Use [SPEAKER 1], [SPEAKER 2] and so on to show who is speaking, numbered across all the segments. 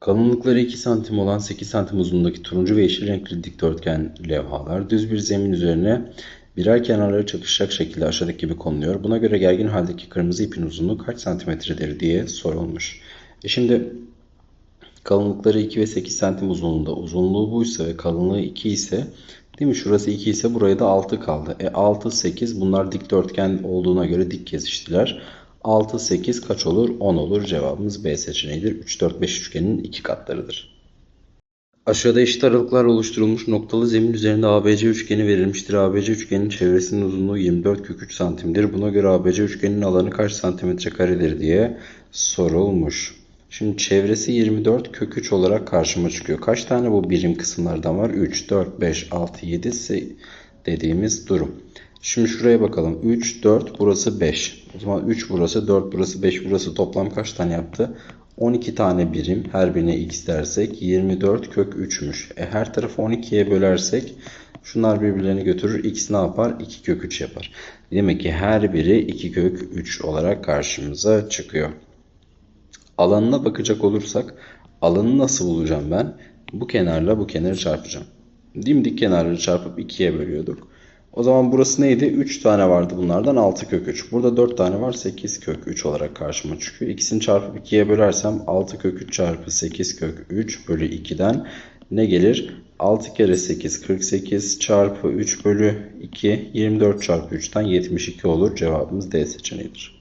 [SPEAKER 1] Kalınlıkları 2 santim olan 8 santim uzunluğundaki turuncu ve yeşil renkli dikdörtgen levhalar düz bir zemin üzerine birer kenarları çakışacak şekilde aşağıdaki gibi konuluyor. Buna göre gergin haldeki kırmızı ipin uzunluğu kaç santimetredir diye sorulmuş. E şimdi kalınlıkları 2 ve 8 santim uzunluğunda uzunluğu buysa ve kalınlığı 2 ise değil mi? Şurası 2 ise buraya da 6 kaldı. E 6, 8 bunlar dikdörtgen olduğuna göre dik kesiştiler. 6, 8 kaç olur? 10 olur. Cevabımız B seçeneğidir. 3, 4, 5 üçgenin iki katlarıdır. Aşağıda eşit aralıklar oluşturulmuş noktalı zemin üzerinde ABC üçgeni verilmiştir. ABC üçgenin çevresinin uzunluğu 24 kök 3 santimdir. Buna göre ABC üçgenin alanı kaç santimetre karedir diye sorulmuş. Şimdi çevresi 24 kök 3 olarak karşıma çıkıyor. Kaç tane bu birim kısımlardan var? 3, 4, 5, 6, 7 dediğimiz durum. Şimdi şuraya bakalım. 3, 4, burası 5. O zaman 3 burası, 4 burası, 5 burası toplam kaç tane yaptı? 12 tane birim. Her birine x dersek 24 kök 3'müş. E her tarafı 12'ye bölersek şunlar birbirlerini götürür. x ne yapar? 2 kök 3 yapar. Demek ki her biri 2 kök 3 olarak karşımıza çıkıyor. Alanına bakacak olursak alanı nasıl bulacağım ben? Bu kenarla bu kenarı çarpacağım. Dimdik kenarları çarpıp 2'ye bölüyorduk. O zaman burası neydi? 3 tane vardı bunlardan 6 kök 3. Burada 4 tane var 8 kök 3 olarak karşıma çıkıyor. İkisini çarpıp 2'ye bölersem 6 kök 3 çarpı 8 kök 3 bölü 2'den ne gelir? 6 kere 8 48 çarpı 3 bölü 2 24 çarpı 3'ten 72 olur. Cevabımız D seçeneğidir.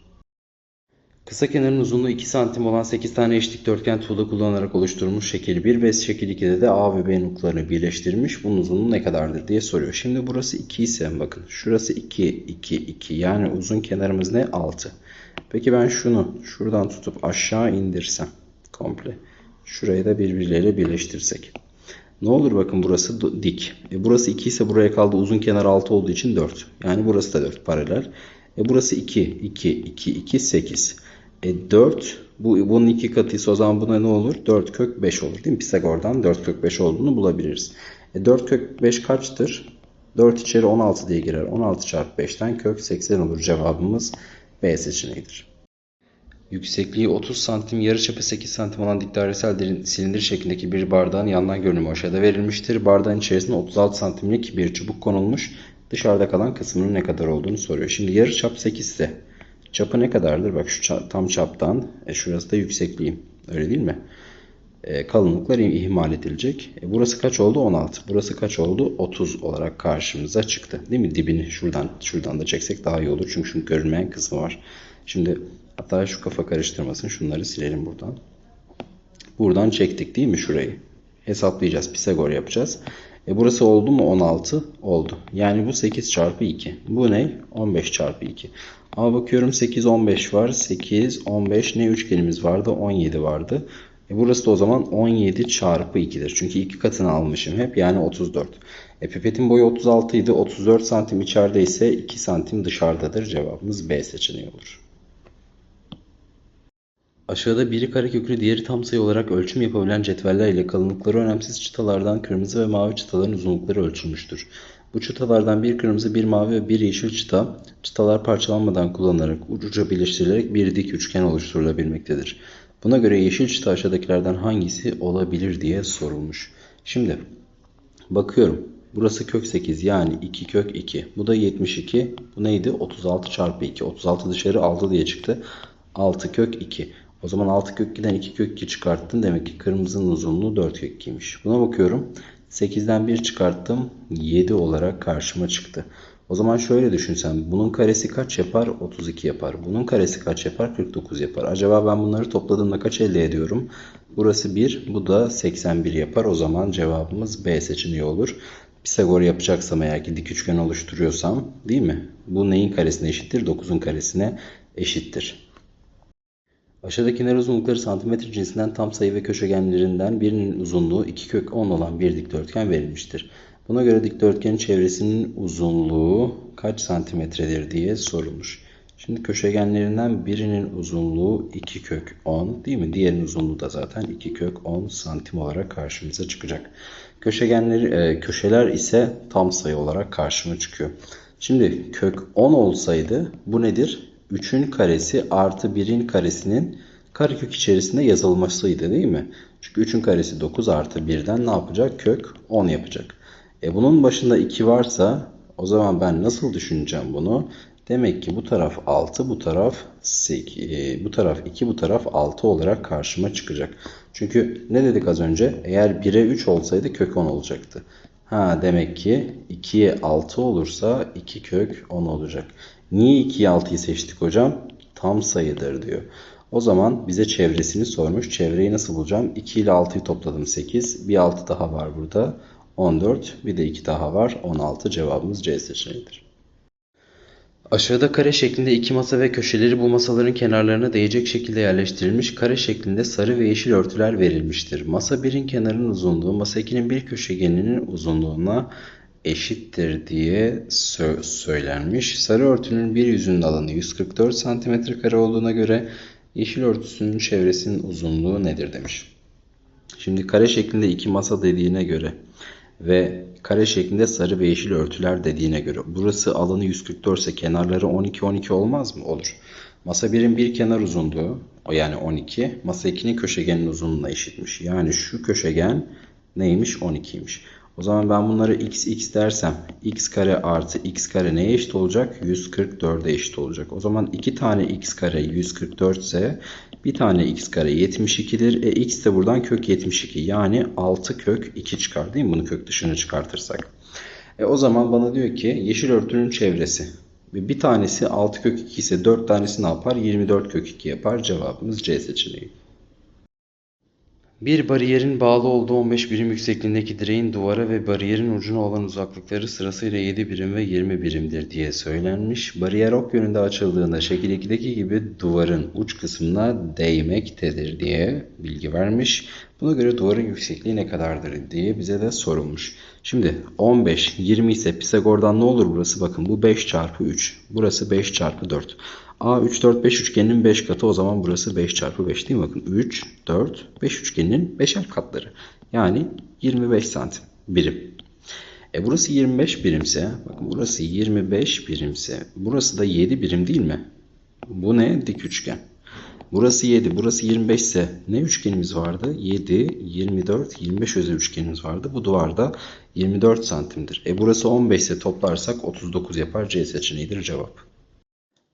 [SPEAKER 1] Kısa kenarın uzunluğu 2 santim olan 8 tane eş dikdörtgen tuğla kullanarak oluşturulmuş şekil 1 ve şekil 2'de de A ve B noktalarını birleştirmiş. Bunun uzunluğu ne kadardır diye soruyor. Şimdi burası 2 ise bakın şurası 2, 2, 2 yani uzun kenarımız ne? 6. Peki ben şunu şuradan tutup aşağı indirsem komple. Şurayı da birbirleriyle birleştirsek. Ne olur bakın burası dik. E burası 2 ise buraya kaldı uzun kenar 6 olduğu için 4. Yani burası da 4 paralel. E burası 2, 2, 2, 2, 8. E 4 bu bunun iki katıysa o zaman buna ne olur? 4 kök 5 olur değil mi? Pisagor'dan 4 kök 5 olduğunu bulabiliriz. E 4 kök 5 kaçtır? 4 içeri 16 diye girer. 16 çarpı 5'ten kök 80 olur. Cevabımız B seçeneğidir. Yüksekliği 30 santim, yarıçapı 8 santim olan dik dairesel silindir şeklindeki bir bardağın yandan görünümü aşağıda verilmiştir. Bardağın içerisine 36 santimlik bir çubuk konulmuş. Dışarıda kalan kısmının ne kadar olduğunu soruyor. Şimdi yarıçap 8 ise çapı ne kadardır? Bak şu tam çaptan, e şurası da yüksekliğim. Öyle değil mi? E, kalınlıklar ihmal edilecek. E, burası kaç oldu? 16. Burası kaç oldu? 30 olarak karşımıza çıktı. Değil mi? Dibini şuradan şuradan da çeksek daha iyi olur. Çünkü şunun görünmeyen kısmı var. Şimdi hatta şu kafa karıştırmasın. Şunları silelim buradan. Buradan çektik değil mi şurayı? Hesaplayacağız. Pisagor yapacağız. E burası oldu mu 16? Oldu. Yani bu 8 çarpı 2. Bu ne? 15 çarpı 2. Ama bakıyorum 8, 15 var. 8, 15 ne üçgenimiz vardı? 17 vardı. E burası da o zaman 17 çarpı 2'dir. Çünkü iki katını almışım hep. Yani 34. E pipetin boyu 36 idi. 34 santim içeride ise 2 santim dışarıdadır. Cevabımız B seçeneği olur. Aşağıda biri kareköklü diğeri tam sayı olarak ölçüm yapabilen cetveller ile kalınlıkları önemsiz çıtalardan kırmızı ve mavi çıtaların uzunlukları ölçülmüştür. Bu çıtalardan bir kırmızı, bir mavi ve bir yeşil çıta, çıtalar parçalanmadan kullanılarak ucuca birleştirilerek bir dik üçgen oluşturulabilmektedir. Buna göre yeşil çıta aşağıdakilerden hangisi olabilir diye sorulmuş. Şimdi bakıyorum. Burası kök 8 yani 2 kök 2. Bu da 72. Bu neydi? 36 çarpı 2. 36 dışarı 6 diye çıktı. 6 kök 2. O zaman 6 kök 2'den 2 kök 2 çıkarttın. Demek ki kırmızının uzunluğu 4 kök 2'ymiş. Buna bakıyorum. 8'den 1 çıkarttım. 7 olarak karşıma çıktı. O zaman şöyle düşünsem. Bunun karesi kaç yapar? 32 yapar. Bunun karesi kaç yapar? 49 yapar. Acaba ben bunları topladığımda kaç elde ediyorum? Burası 1. Bu da 81 yapar. O zaman cevabımız B seçeneği olur. Pisagor yapacaksam eğer ki dik üçgen oluşturuyorsam değil mi? Bu neyin karesine eşittir? 9'un karesine eşittir. Aşağıdakiler uzunlukları santimetre cinsinden tam sayı ve köşegenlerinden birinin uzunluğu 2 kök 10 olan bir dikdörtgen verilmiştir. Buna göre dikdörtgenin çevresinin uzunluğu kaç santimetredir diye sorulmuş. Şimdi köşegenlerinden birinin uzunluğu 2 kök 10 değil mi? Diğerinin uzunluğu da zaten 2 kök 10 santim olarak karşımıza çıkacak. Köşegenleri, e, köşeler ise tam sayı olarak karşıma çıkıyor. Şimdi kök 10 olsaydı bu nedir? 3'ün karesi artı 1'in karesinin karekök içerisinde yazılmasıydı değil mi? Çünkü 3'ün karesi 9 artı 1'den ne yapacak? Kök 10 yapacak. E bunun başında 2 varsa o zaman ben nasıl düşüneceğim bunu? Demek ki bu taraf 6, bu taraf 8, bu taraf 2, bu taraf 6 olarak karşıma çıkacak. Çünkü ne dedik az önce? Eğer 1'e 3 olsaydı kök 10 olacaktı. Ha demek ki 2'ye 6 olursa 2 kök 10 olacak. Niye 2'ye 6'yı seçtik hocam? Tam sayıdır diyor. O zaman bize çevresini sormuş. Çevreyi nasıl bulacağım? 2 ile 6'yı topladım 8. Bir 6 daha var burada. 14. Bir de 2 daha var. 16 cevabımız C seçeneğidir. Aşağıda kare şeklinde iki masa ve köşeleri bu masaların kenarlarına değecek şekilde yerleştirilmiş kare şeklinde sarı ve yeşil örtüler verilmiştir. Masa 1'in kenarının uzunluğu masa 2'nin bir köşegeninin uzunluğuna eşittir diye sö söylenmiş. Sarı örtünün bir yüzünün alanı 144 cm kare olduğuna göre yeşil örtüsünün çevresinin uzunluğu nedir demiş. Şimdi kare şeklinde iki masa dediğine göre ve kare şeklinde sarı ve yeşil örtüler dediğine göre burası alanı 144 ise kenarları 12 12 olmaz mı? Olur. Masa 1'in bir kenar uzunluğu yani 12 masa 2'nin köşegenin uzunluğuna eşitmiş. Yani şu köşegen neymiş? 12'ymiş. O zaman ben bunları x x dersem x kare artı x kare neye eşit olacak? 144'e eşit olacak. O zaman 2 tane x kare 144 ise bir tane x kare 72'dir. E x de buradan kök 72 yani 6 kök 2 çıkar değil mi? Bunu kök dışına çıkartırsak. E o zaman bana diyor ki yeşil örtünün çevresi. Bir tanesi 6 kök 2 ise 4 tanesi ne yapar? 24 kök 2 yapar. Cevabımız C seçeneği. Bir bariyerin bağlı olduğu 15 birim yüksekliğindeki direğin duvara ve bariyerin ucuna olan uzaklıkları sırasıyla 7 birim ve 20 birimdir diye söylenmiş. Bariyer ok yönünde açıldığında şekil 2'deki gibi duvarın uç kısmına değmektedir diye bilgi vermiş. Buna göre duvarın yüksekliği ne kadardır diye bize de sorulmuş. Şimdi 15, 20 ise Pisagor'dan ne olur burası? Bakın bu 5 çarpı 3. Burası 5 çarpı 4. A 3, 4, 5 üçgeninin 5 katı o zaman burası 5 çarpı 5 değil mi? Bakın 3, 4, 5 üçgeninin 5'er katları. Yani 25 santim birim. E burası 25 birimse, bakın burası 25 birimse, burası da 7 birim değil mi? Bu ne? Dik üçgen. Burası 7, burası 25 ise ne üçgenimiz vardı? 7, 24, 25 özel üçgenimiz vardı. Bu duvarda 24 santimdir. E burası 15 ise toplarsak 39 yapar. C seçeneğidir cevap.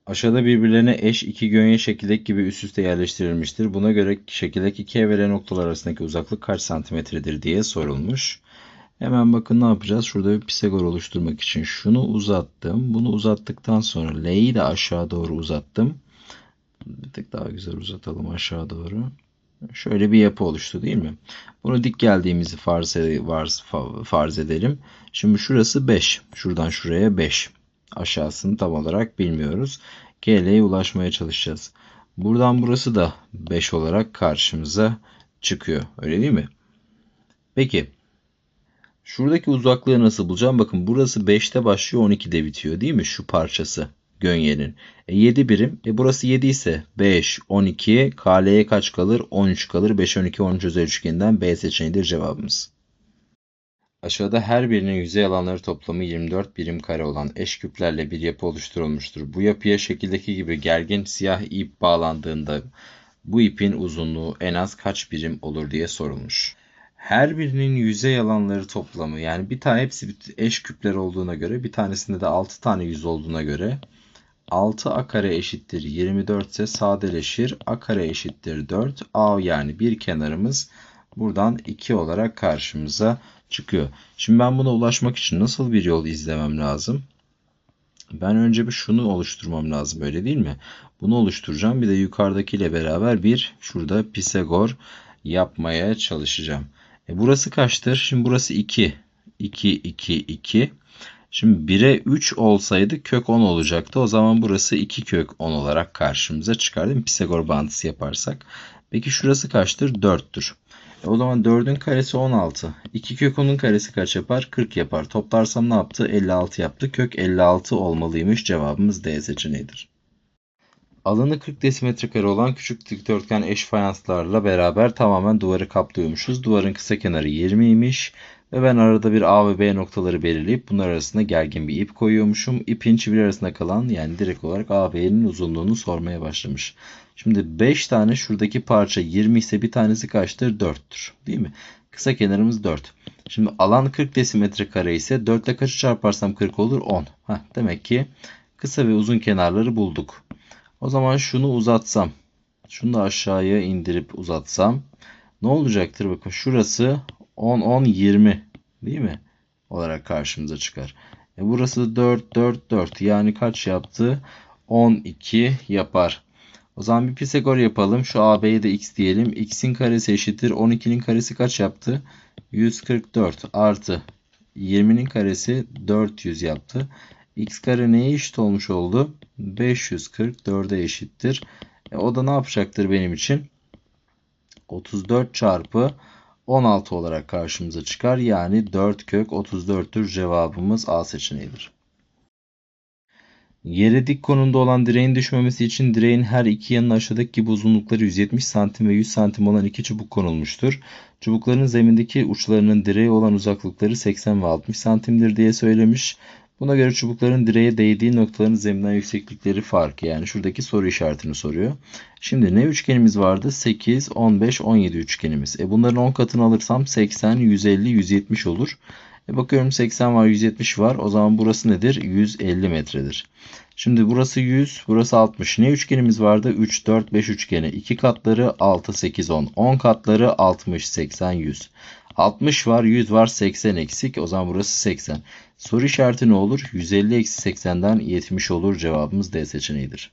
[SPEAKER 2] Aşağıda birbirlerine eş iki gönye şekildeki gibi üst üste yerleştirilmiştir. Buna göre şekildeki K ve L noktalar arasındaki uzaklık kaç santimetredir diye sorulmuş. Hemen bakın ne yapacağız? Şurada bir Pisagor oluşturmak için şunu uzattım. Bunu uzattıktan sonra L'yi de aşağı doğru uzattım. Bir tık daha güzel uzatalım aşağı doğru. Şöyle bir yapı oluştu değil mi? Bunu dik geldiğimizi farz, farz, farz edelim. Şimdi şurası 5. Şuradan şuraya 5. Aşağısını tam olarak bilmiyoruz. GL'ye ulaşmaya çalışacağız. Buradan burası da 5 olarak karşımıza çıkıyor. Öyle değil mi? Peki. Şuradaki uzaklığı nasıl bulacağım? Bakın burası 5'te başlıyor 12'de bitiyor değil mi? Şu parçası gönyenin. E 7 birim. E burası 7 ise 5, 12, KL'ye kaç kalır? 13 kalır. 5, 12, 13 özel üçgeninden B seçeneğidir cevabımız. Aşağıda her birinin yüzey alanları toplamı 24 birim kare olan eş küplerle bir yapı oluşturulmuştur. Bu yapıya şekildeki gibi gergin siyah ip bağlandığında bu ipin uzunluğu en az kaç birim olur diye sorulmuş. Her birinin yüzey alanları toplamı yani bir tane hepsi eş küpler olduğuna göre bir tanesinde de 6 tane yüz olduğuna göre 6a kare eşittir 24 ise sadeleşir. a kare eşittir 4. a yani bir kenarımız buradan 2 olarak karşımıza çıkıyor. Şimdi ben buna ulaşmak için nasıl bir yol izlemem lazım? Ben önce bir şunu oluşturmam lazım öyle değil mi? Bunu oluşturacağım. Bir de yukarıdakiyle beraber bir şurada Pisagor yapmaya çalışacağım. E burası kaçtır? Şimdi burası 2. 2, 2, 2. Şimdi 1'e 3 olsaydı kök 10 olacaktı. O zaman burası 2 kök 10 olarak karşımıza çıkar değil mi? Pisagor bağıntısı yaparsak. Peki şurası kaçtır? 4'tür. O zaman 4'ün karesi 16. 2 kök 10'un karesi kaç yapar? 40 yapar. Toplarsam ne yaptı? 56 yaptı. Kök 56 olmalıymış. Cevabımız D seçeneğidir. Alanı 40 desimetre kare olan küçük dikdörtgen eş fayanslarla beraber tamamen duvarı kaplıyormuşuz. Duvarın kısa kenarı 20 imiş.
[SPEAKER 1] Ve ben arada bir A ve B noktaları belirleyip bunlar arasında gergin bir ip koyuyormuşum. İpin çiviler arasında kalan yani direkt olarak A ve B'nin uzunluğunu sormaya başlamış. Şimdi 5 tane şuradaki parça 20 ise bir tanesi kaçtır? 4'tür. Değil mi? Kısa kenarımız 4. Şimdi alan 40 desimetre kare ise 4 ile kaçı çarparsam 40 olur? 10. Heh, demek ki kısa ve uzun kenarları bulduk. O zaman şunu uzatsam. Şunu da aşağıya indirip uzatsam. Ne olacaktır? Bakın şurası 10, 10, 20 değil mi? Olarak karşımıza çıkar. E burası da 4, 4, 4. Yani kaç yaptı? 12 yapar. O zaman bir Pisagor yapalım. Şu AB'ye de x diyelim. x'in karesi eşittir. 12'nin karesi kaç yaptı? 144 artı 20'nin karesi 400 yaptı. x kare neye eşit olmuş oldu? 544'e eşittir. E, o da ne yapacaktır benim için? 34 çarpı 16 olarak karşımıza çıkar. Yani 4 kök 34'tür cevabımız A seçeneğidir. Yere dik konumda olan direğin düşmemesi için direğin her iki yanına aşağıdaki gibi uzunlukları 170 cm ve 100 cm olan iki çubuk konulmuştur. Çubukların zemindeki uçlarının direğe olan uzaklıkları 80 ve 60 santimdir diye söylemiş. Buna göre çubukların direğe değdiği noktaların zeminden yükseklikleri farkı yani şuradaki soru işaretini soruyor. Şimdi ne üçgenimiz vardı? 8, 15, 17 üçgenimiz. E bunların 10 katını alırsam 80, 150, 170 olur. E bakıyorum 80 var 170 var. O zaman burası nedir? 150 metredir. Şimdi burası 100, burası 60. Ne üçgenimiz vardı? 3, 4, 5 üçgeni. 2 katları 6, 8, 10. 10 katları 60, 80, 100. 60 var, 100 var, 80 eksik. O zaman burası 80. Soru işareti ne olur? 150 eksi 80'den 70 olur. Cevabımız D seçeneğidir.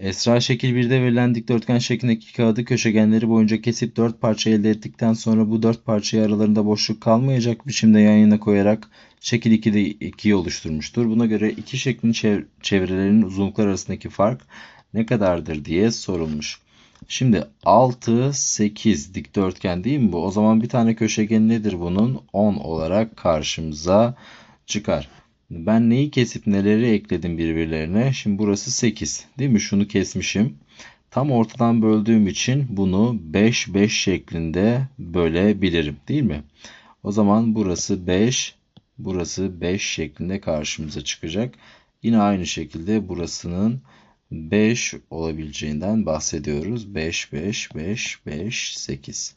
[SPEAKER 1] Esra şekil 1'de verilen dikdörtgen şeklindeki kağıdı köşegenleri boyunca kesip 4 parça elde ettikten sonra bu 4 parçayı aralarında boşluk kalmayacak biçimde yan yana koyarak şekil 2'de 2'yi oluşturmuştur. Buna göre iki şeklin çev çevrelerinin uzunluklar arasındaki fark ne kadardır diye sorulmuş. Şimdi 6, 8 dikdörtgen değil mi bu? O zaman bir tane köşegen nedir bunun? 10 olarak karşımıza çıkar. Ben neyi kesip neleri ekledim birbirlerine? Şimdi burası 8 değil mi? Şunu kesmişim. Tam ortadan böldüğüm için bunu 5 5 şeklinde bölebilirim değil mi? O zaman burası 5 burası 5 şeklinde karşımıza çıkacak. Yine aynı şekilde burasının 5 olabileceğinden bahsediyoruz. 5 5 5 5 8.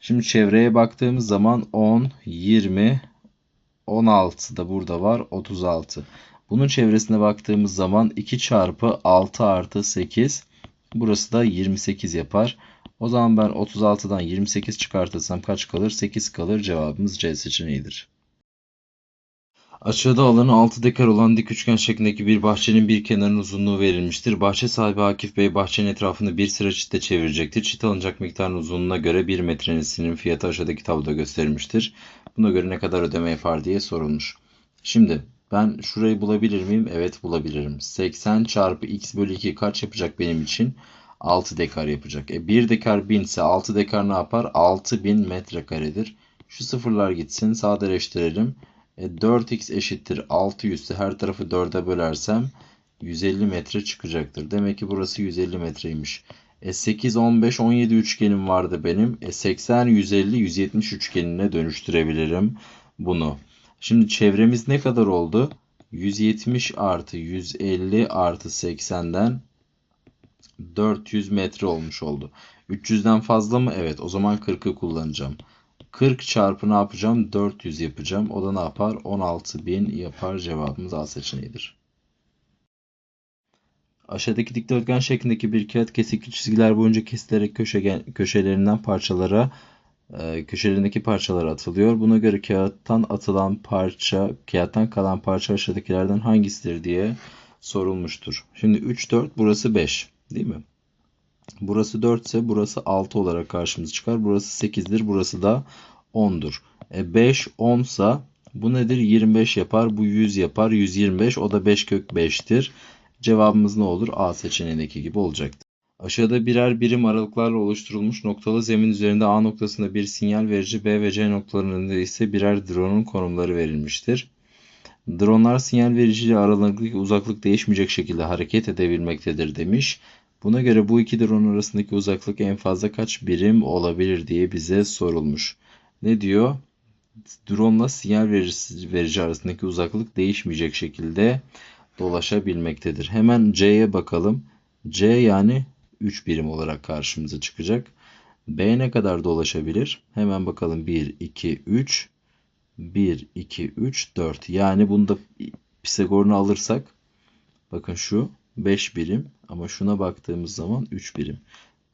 [SPEAKER 1] Şimdi çevreye baktığımız zaman 10 20 16 da burada var 36. Bunun çevresine baktığımız zaman 2 çarpı 6 artı 8 burası da 28 yapar. O zaman ben 36'dan 28 çıkartırsam kaç kalır? 8 kalır. Cevabımız C seçeneğidir. Aşağıda alanı 6 dekar olan dik üçgen şeklindeki bir bahçenin bir kenarının uzunluğu verilmiştir. Bahçe sahibi Akif Bey bahçenin etrafını bir sıra çitle çevirecektir. Çit alınacak miktarın uzunluğuna göre bir metrenesinin fiyatı aşağıdaki tabloda gösterilmiştir. Buna göre ne kadar ödeme yapar diye sorulmuş. Şimdi ben şurayı bulabilir miyim? Evet bulabilirim. 80 çarpı x bölü 2 kaç yapacak benim için? 6 dekar yapacak. E 1 dekar 1000 ise 6 dekar ne yapar? 6000 metrekaredir. Şu sıfırlar gitsin sadeleştirelim. E 4x eşittir 600 ise her tarafı 4'e bölersem 150 metre çıkacaktır. Demek ki burası 150 metreymiş. E 8, 15, 17 üçgenim vardı benim. E 80, 150, 170 üçgenine dönüştürebilirim bunu. Şimdi çevremiz ne kadar oldu? 170 artı 150 artı 80'den 400 metre olmuş oldu. 300'den fazla mı? Evet. O zaman 40'ı kullanacağım. 40 çarpı ne yapacağım? 400 yapacağım. O da ne yapar? 16.000 yapar. Cevabımız A seçeneğidir. Aşağıdaki dikdörtgen şeklindeki bir kağıt kesikli çizgiler boyunca kesilerek köşegen, köşelerinden parçalara e, köşelerindeki parçalara atılıyor. Buna göre kağıttan atılan parça, kağıttan kalan parça aşağıdakilerden hangisidir diye sorulmuştur. Şimdi 3, 4, burası 5 değil mi? Burası 4 ise burası 6 olarak karşımıza çıkar. Burası 8'dir. Burası da 10'dur. E 5 10 ise bu nedir? 25 yapar. Bu 100 yapar. 125 o da 5 kök 5'tir. Cevabımız ne olur? A seçeneğindeki gibi olacaktır. Aşağıda birer birim aralıklarla oluşturulmuş noktalı zemin üzerinde A noktasında bir sinyal verici B ve C noktalarında ise birer drone'un konumları verilmiştir. Dronlar sinyal verici ile aralarındaki uzaklık değişmeyecek şekilde hareket edebilmektedir demiş. Buna göre bu iki drone arasındaki uzaklık en fazla kaç birim olabilir diye bize sorulmuş. Ne diyor? Drone'la sinyal verici, verici arasındaki uzaklık değişmeyecek şekilde dolaşabilmektedir. Hemen C'ye bakalım. C yani 3 birim olarak karşımıza çıkacak. B ne kadar dolaşabilir? Hemen bakalım 1, 2, 3. 1, 2, 3, 4. Yani bunda Pisagor'unu alırsak bakın şu 5 birim ama şuna baktığımız zaman 3 birim.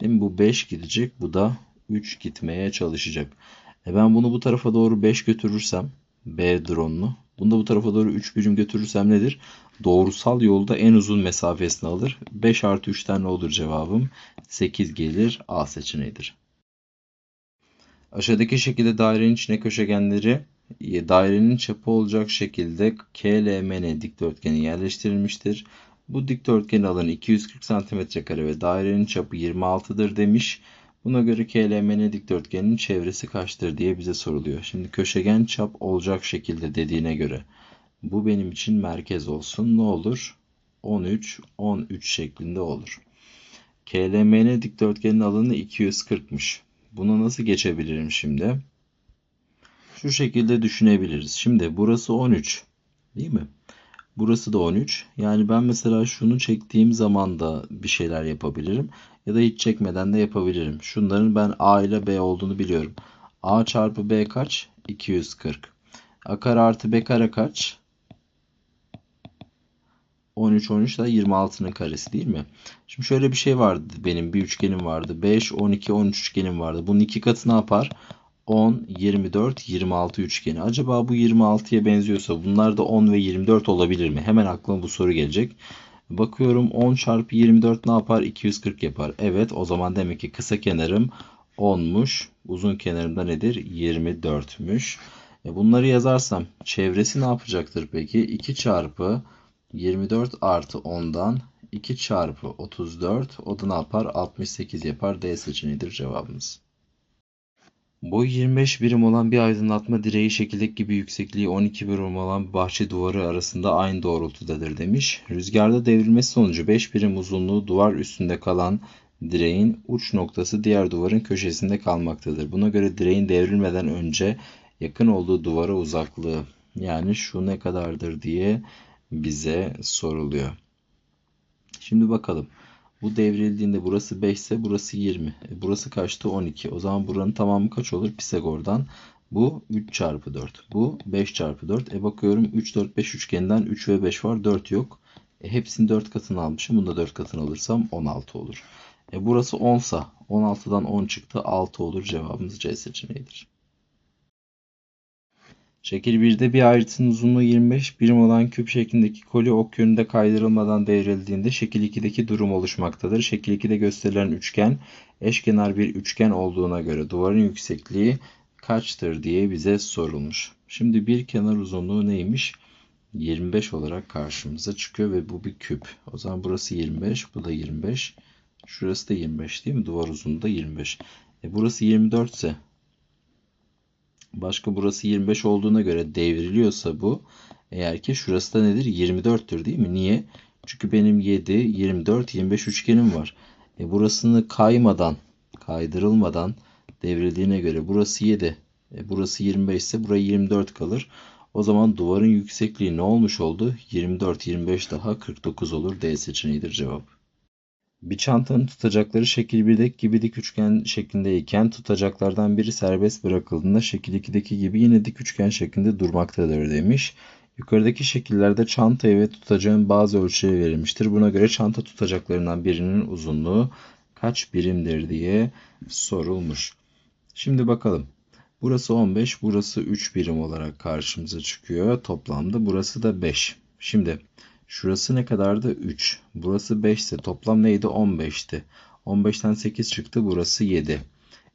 [SPEAKER 1] Değil? Bu 5 gidecek. Bu da 3 gitmeye çalışacak. E ben bunu bu tarafa doğru 5 götürürsem B drone'unu bunu da bu tarafa doğru 3 birim götürürsem nedir? Doğrusal yolda en uzun mesafesini alır. 5 artı 3'ten ne olur cevabım? 8 gelir. A seçeneğidir. Aşağıdaki şekilde dairenin içine köşegenleri e, dairenin çapı olacak şekilde KLMN dikdörtgeni yerleştirilmiştir. Bu dikdörtgen alanı 240 cm ve dairenin çapı 26'dır demiş. Buna göre KLMN dikdörtgeninin çevresi kaçtır diye bize soruluyor. Şimdi köşegen çap olacak şekilde dediğine göre bu benim için merkez olsun. Ne olur? 13, 13 şeklinde olur. KLMN dikdörtgenin alanı 240'mış. Bunu nasıl geçebilirim şimdi? Şu şekilde düşünebiliriz. Şimdi burası 13. Değil mi? Burası da 13. Yani ben mesela şunu çektiğim zaman da bir şeyler yapabilirim. Ya da hiç çekmeden de yapabilirim. Şunların ben A ile B olduğunu biliyorum. A çarpı B kaç? 240. A kare artı B kare kaç? 13 13 da 26'nın karesi değil mi? Şimdi şöyle bir şey vardı benim bir üçgenim vardı. 5 12 13 üçgenim vardı. Bunun iki katı ne yapar? 10 24 26 üçgeni. Acaba bu 26'ya benziyorsa bunlar da 10 ve 24 olabilir mi? Hemen aklıma bu soru gelecek. Bakıyorum 10 çarpı 24 ne yapar? 240 yapar. Evet o zaman demek ki kısa kenarım 10'muş. Uzun kenarım da nedir? 24'müş. E bunları yazarsam çevresi ne yapacaktır peki? 2 çarpı 24 artı 10'dan 2 çarpı 34 o da ne yapar? 68 yapar. D seçeneğidir cevabımız. Boyu 25 birim olan bir aydınlatma direği şekildeki gibi yüksekliği 12 birim olan bahçe duvarı arasında aynı doğrultudadır demiş. Rüzgarda devrilmesi sonucu 5 birim uzunluğu duvar üstünde kalan direğin uç noktası diğer duvarın köşesinde kalmaktadır. Buna göre direğin devrilmeden önce yakın olduğu duvara uzaklığı yani şu ne kadardır diye bize soruluyor. Şimdi bakalım. Bu devrildiğinde burası 5 ise burası 20. E burası kaçtı? 12. O zaman buranın tamamı kaç olur? Pisagor'dan. Bu 3 çarpı 4. Bu 5 çarpı 4. E bakıyorum 3, 4, 5 üçgeninden 3 ve 5 var. 4 yok. E hepsinin 4 katını almışım. Bunu da 4 katını alırsam 16 olur. E burası 10 sa 16'dan 10 çıktı. 6 olur. Cevabımız C seçeneğidir. Şekil 1'de bir ayrıtının uzunluğu 25 birim olan küp şeklindeki koli ok yönünde kaydırılmadan devrildiğinde şekil 2'deki durum oluşmaktadır. Şekil 2'de gösterilen üçgen eşkenar bir üçgen olduğuna göre duvarın yüksekliği kaçtır diye bize sorulmuş. Şimdi bir kenar uzunluğu neymiş? 25 olarak karşımıza çıkıyor ve bu bir küp. O zaman burası 25, bu da 25. Şurası da 25 değil mi? Duvar uzunluğu da 25. E burası 24 ise Başka burası 25 olduğuna göre devriliyorsa bu eğer ki şurası da nedir? 24'tür değil mi? Niye? Çünkü benim 7, 24, 25 üçgenim var. E burasını kaymadan, kaydırılmadan devrildiğine göre burası 7. E burası 25 ise buraya 24 kalır. O zaman duvarın yüksekliği ne olmuş oldu? 24, 25 daha 49 olur. D seçeneğidir cevap. Bir çantanın tutacakları şekil 1'deki gibi dik üçgen şeklindeyken tutacaklardan biri serbest bırakıldığında şekil 2'deki gibi yine dik üçgen şeklinde durmaktadır demiş. Yukarıdaki şekillerde çantaya ve tutacağın bazı ölçüleri verilmiştir. Buna göre çanta tutacaklarından birinin uzunluğu kaç birimdir diye sorulmuş. Şimdi bakalım. Burası 15, burası 3 birim olarak karşımıza çıkıyor. Toplamda burası da 5. Şimdi Şurası ne kadardı? 3. Burası 5 ise toplam neydi? 15'ti. 15'ten 8 çıktı. Burası 7.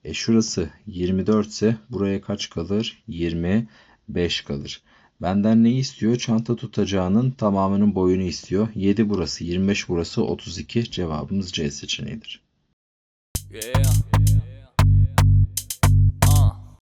[SPEAKER 1] E şurası 24 ise buraya kaç kalır? 25 kalır. Benden ne istiyor? Çanta tutacağının tamamının boyunu istiyor. 7 burası, 25 burası, 32. Cevabımız C seçeneğidir.
[SPEAKER 3] Yeah.